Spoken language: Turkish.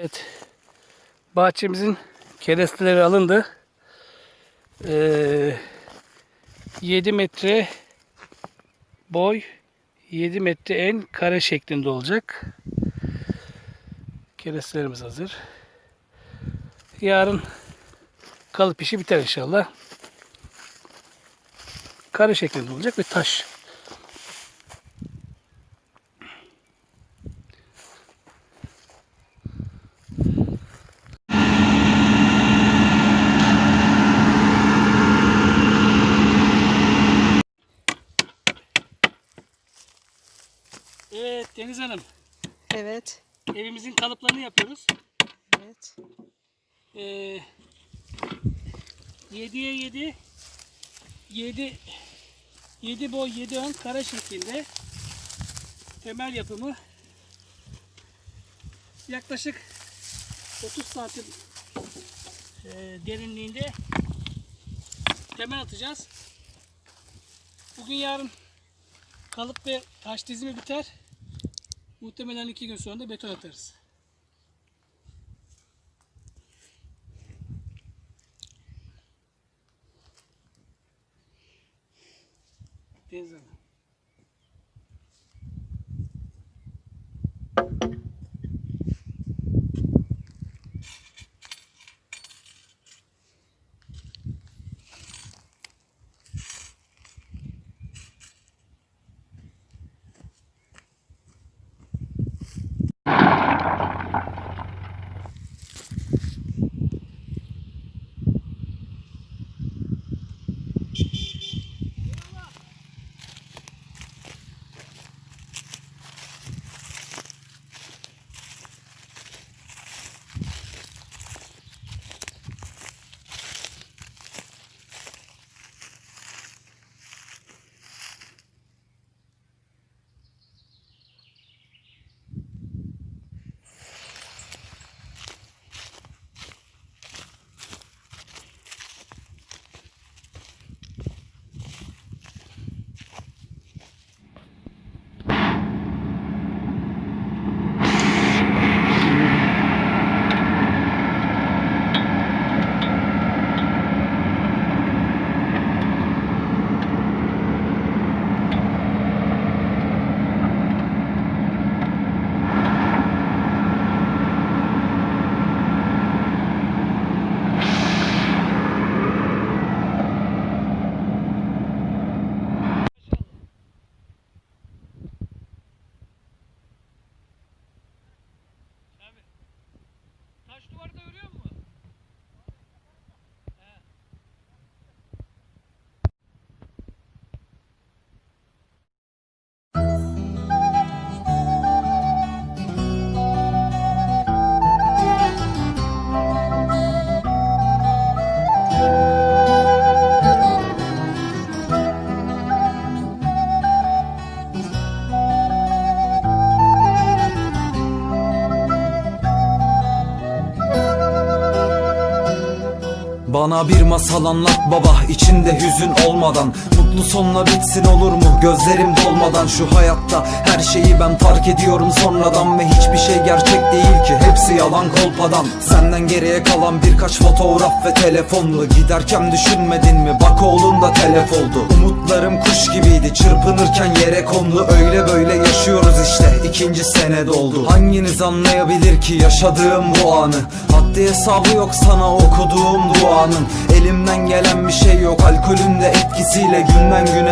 Evet. Bahçemizin keresteleri alındı. Ee, 7 metre boy 7 metre en kare şeklinde olacak. Kerestelerimiz hazır. Yarın kalıp işi biter inşallah. Kare şeklinde olacak ve taş. Evet Deniz Hanım. Evet. Evimizin kalıplarını yapıyoruz. Evet. Ee, 7'ye 7 7 7 boy 7 ön kare şeklinde temel yapımı yaklaşık 30 santim e, derinliğinde temel atacağız. Bugün yarın kalıp ve taş dizimi biter. Muhtemelen iki gün sonra da beton atarız. Deniz Hanım. Taş duvarı Bana bir masal anlat baba içinde hüzün olmadan. Mutlu sonla bitsin olur mu? Gözlerim dolmadan. Şu hayatta her şeyi ben fark ediyorum sonradan Ve hiçbir şey gerçek değil ki. Hepsi yalan kolpadan. Senden geriye kalan birkaç fotoğraf ve telefonlu Giderken düşünmedin mi? Bak oğlun da telef oldu. Umutlarım kuş gibiydi çırpınırken yere kondu. Öyle böyle yaşıyoruz işte ikinci sene doldu. Hanginiz anlayabilir ki yaşadığım bu anı? Haddi hesabı yok sana okuduğum duanın. Elimden gelen bir şey yok alkolün de etkisiyle günden güne